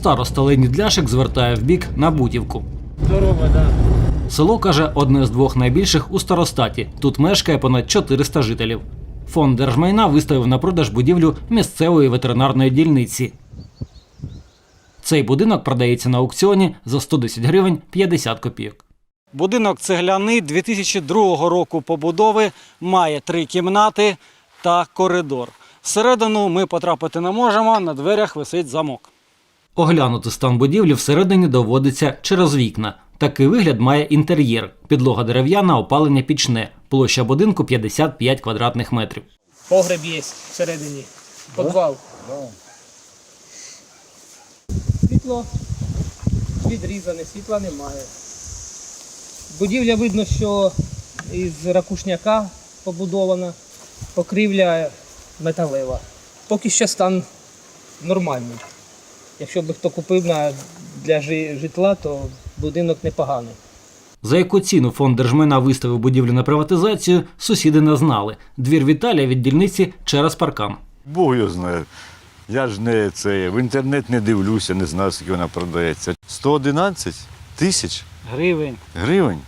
Староста Леонід Ляшик звертає в бік на Бутівку. Здорово, да. Село каже одне з двох найбільших у старостаті. Тут мешкає понад 400 жителів. Фонд держмайна виставив на продаж будівлю місцевої ветеринарної дільниці. Цей будинок продається на аукціоні за 110 гривень 50 копійок. Будинок цегляний 2002 року побудови, має три кімнати та коридор. Всередину ми потрапити не можемо, на дверях висить замок. Оглянути стан будівлі всередині доводиться через вікна. Такий вигляд має інтер'єр. Підлога дерев'яна, опалення пічне. Площа будинку 55 квадратних метрів. Погреб є всередині. Подвал. Світло відрізане, світла немає. Будівля видно, що із ракушняка побудована, покрівля металева. Поки що стан нормальний. Якщо б хто купив на, для житла, то будинок непоганий. За яку ціну фонд держмайна виставив будівлю на приватизацію, сусіди не знали. Двір Віталія від дільниці через паркан. Бог його знає. Я ж не це, в інтернет не дивлюся, не знаю, скільки вона продається. 111 тисяч Гривень. гривень.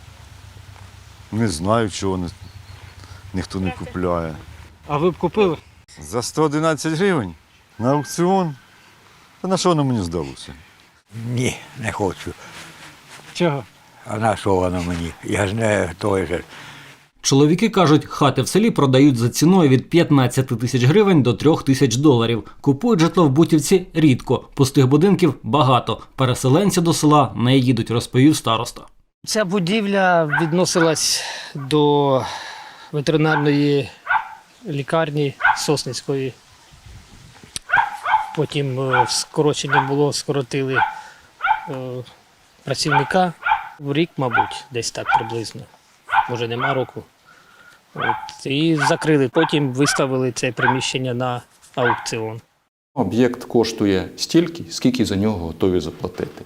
Не знаю, чого не, ніхто не купляє. А ви б купили? За 111 гривень на аукціон. Та на що воно мені здалося? Ні, не хочу. Чого? А на що воно мені? Я ж не той же. Чоловіки кажуть, хати в селі продають за ціною від 15 тисяч гривень до 3 тисяч доларів. Купують житло в Бутівці рідко. Пустих будинків багато. Переселенці до села не їдуть, розповів староста. Ця будівля відносилась до ветеринарної лікарні Сосницької. Потім е, скорочення було, скоротили е, працівника в рік, мабуть, десь так приблизно. Може, нема року. От, і закрили. Потім виставили це приміщення на аукціон. Об'єкт коштує стільки, скільки за нього готові заплатити,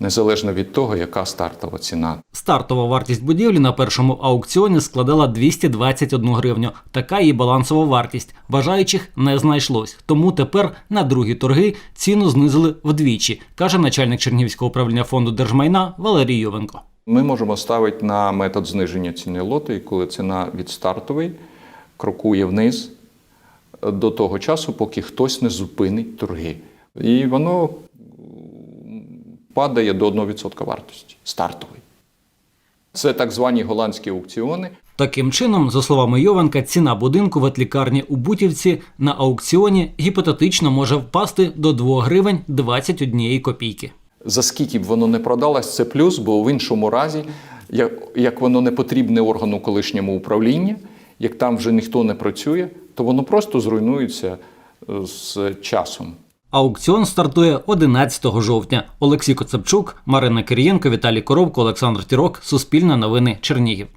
незалежно від того, яка стартова ціна. Стартова вартість будівлі на першому аукціоні складала 221 гривню. Така її балансова вартість. Бажаючих не знайшлось. Тому тепер на другі торги ціну знизили вдвічі, каже начальник Чернігівського управління фонду держмайна Валерій Йовенко. Ми можемо ставити на метод зниження ціни лоту, і коли ціна від стартової крокує вниз до того часу, поки хтось не зупинить торги. І воно падає до 1% вартості стартової. Це так звані голландські аукціони. Таким чином, за словами Йовенка, ціна будинку в ветлікарні у Бутівці на аукціоні гіпотетично може впасти до 2 гривень 21 копійки. За скільки б воно не продалось, це плюс, бо в іншому разі, як, як воно не потрібне органу колишньому управління, як там вже ніхто не працює, то воно просто зруйнується е, з часом. Аукціон стартує 11 жовтня. Олексій Коцепчук, Марина Кирієнко, Віталій Коробко, Олександр Тірок. Суспільне новини Чернігів.